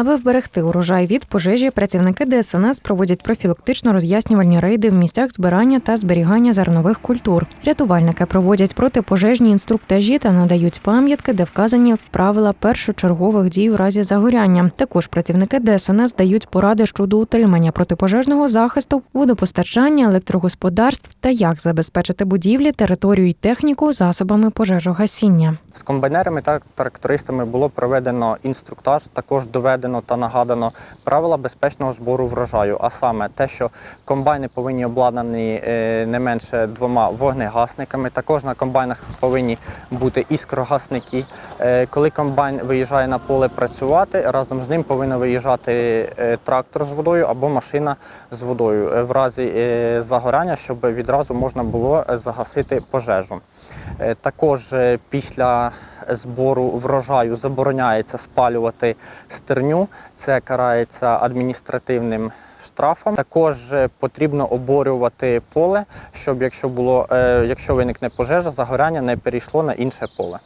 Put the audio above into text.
Аби вберегти урожай від пожежі, працівники ДСНС проводять профілактично роз'яснювальні рейди в місцях збирання та зберігання зернових культур. Рятувальники проводять протипожежні інструктажі та надають пам'ятки, де вказані правила першочергових дій у разі загоряння. Також працівники ДСНС дають поради щодо утримання протипожежного захисту, водопостачання, електрогосподарств та як забезпечити будівлі, територію й техніку засобами пожежогасіння. З комбайнерами та трактористами було проведено інструктаж, також доведено та нагадано правила безпечного збору врожаю. А саме те, що комбайни повинні обладнані е, не менше двома вогнегасниками. Також на комбайнах повинні бути іскрогасники. Е, Коли комбайн виїжджає на поле працювати, разом з ним повинен виїжджати е, трактор з водою або машина з водою в разі загоряння, щоб відразу можна було загасити пожежу. Також після збору врожаю забороняється спалювати стерню. Це карається адміністративним штрафом. Також е, потрібно оборювати поле, щоб якщо було, е, якщо виникне пожежа, загоряння не перейшло на інше поле.